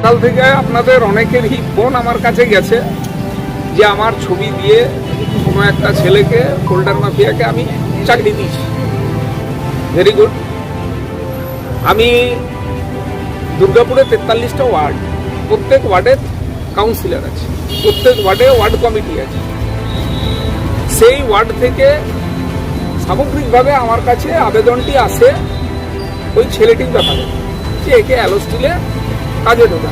সকাল থেকে আপনাদের অনেকেরই ফোন আমার কাছে গেছে যে আমার ছবি দিয়ে কোনো একটা ছেলেকে হোল্ডার মাফিয়াকে আমি চাকরি দিয়েছি। ভেরি গুড আমি দুর্গাপুরে তেতাল্লিশটা ওয়ার্ড, প্রত্যেক ওয়ার্ডে কাউন্সিলর আছে, প্রত্যেক ওয়ার্ডে ওয়ার্ড কমিটি আছে। সেই ওয়ার্ড থেকে সামগ্রিকভাবে আমার কাছে আবেদনটি আসে ওই ছেলেটির ব্যাপারে, যে একে অ্যালোস্টিলে কাজে ঢোকা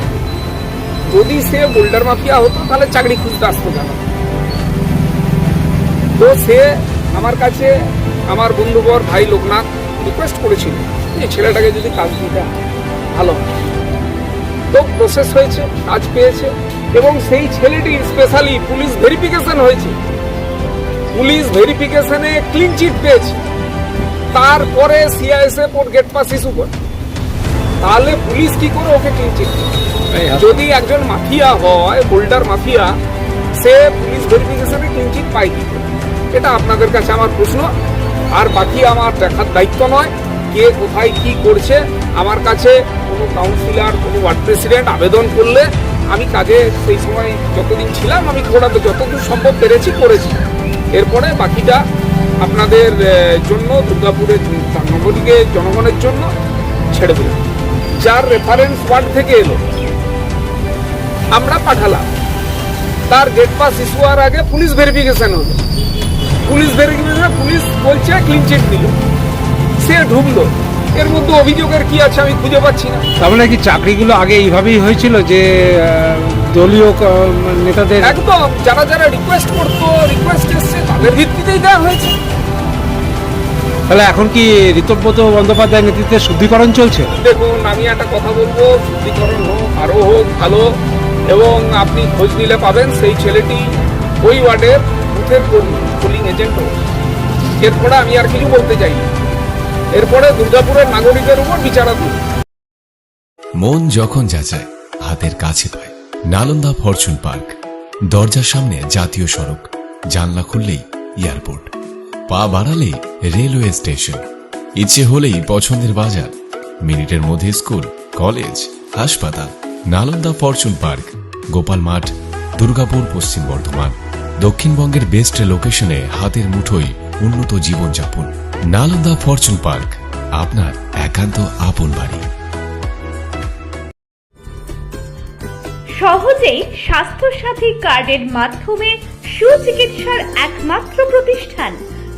যদি সে বোল্ডার মাফিয়া হতো, তাহলে চাকরি খুঁজতে আসতো কেন? তো সে আমার কাছে আমার বন্ধুবর ভাই লোকনাথ রিকোয়েস্ট করেছিল যে ছেলেটাকে যদি কাজ দিতে ভালো তো প্রসেস হয়েছে, কাজ পেয়েছে, এবং সেই ছেলেটি স্পেশালি পুলিশ ভেরিফিকেশন হয়েছে। পুলিশ ভেরিফিকেশনে ক্লিন চিট পেয়েছে। তারপরে সিআইএসএফ ওর গেট পাস ইস্যু করে তাহলে পুলিশ কি করে ওকে ক্লিন চিট যদি একজন মাফিয়া হয় হোল্ডার মাফিয়া সে পুলিশ ভেরিফিকেশনে ক্লিন চিট পায় কি এটা আপনাদের কাছে আমার প্রশ্ন। আর বাকি আমার দেখার দায়িত্ব নয় কে কোথায় কি করছে। আমার কাছে কোনো কাউন্সিলর কোনো ওয়ার্ড প্রেসিডেন্ট আবেদন করলে আমি কাজে সেই সময় যতদিন ছিলাম আমি ঘোরাতে যতদূর সম্ভব পেরেছি করেছি। এরপরে বাকিটা আপনাদের জন্য দুর্গাপুরের নগরীকে জনগণের জন্য ছেড়ে দিলাম। যার রেফারেন্স ওয়ার্ড থেকে এলো। আমরা পাঠালাম। তার গেট পাস ইস্যু হওয়ার আগে পুলিশ ভেরিফিকেশন হলো। পুলিশ ভেরিফিকেশন পুলিশ বলছে ক্লিন চিট দিল। সে ঢুকলো। এর মধ্যে অভিযোগের কি আছে আমি খুঁজে পাচ্ছি না। তার মানে কি চাকরিগুলো আগে এইভাবেই হয়েছিল যে দলীয় নেতাদের একদম। যারা যারা রিকোয়েস্ট করতো রিকোয়েস্ট এসছে তাদের ভিত্তিতেই দেওয়া হয়েছে। তাহলে এখন কি ঋতব্রত বন্দ্যোপাধ্যায় নেতৃত্বে শুদ্ধিকরণ চলছে? দেখুন আমি একটা কথা বলব শুদ্ধিকরণ হোক আরও হোক ভালো। এবং আপনি খোঁজ নিলে পাবেন সেই ছেলেটি ওই ওয়ার্ডের বুথের কর্মী পোলিং এজেন্ট এরপরে আমি আর কিছু বলতে চাই এরপরে দুর্গাপুরের নাগরিকের উপর বিচারাধীন মন যখন যা যাচায় হাতের কাছে পায়। নালন্দা ফরচুন পার্ক দরজার সামনে জাতীয় সড়ক জানলা খুললেই এয়ারপোর্ট। পা বাড়ালেই রেলওয়ে স্টেশন। ইচ্ছে হলেই পছন্দের বাজার, মিনিটের মধ্যে স্কুল, কলেজ, হাসপাতাল, নালন্দা ফরচুন পার্ক, গোপাল মাঠ, দুর্গাপুর পশ্চিম বর্ধমান, দক্ষিণবঙ্গের বেস্ট লোকেশনে হাতের মুঠোয় উন্নত জীবনযাপন, নালন্দা ফরচুন পার্ক, আপনার একান্ত আপন বাড়ি। সহজেই স্বাস্থ্যসাথী কার্ডের মাধ্যমে সুচিকিৎসার একমাত্র প্রতিষ্ঠান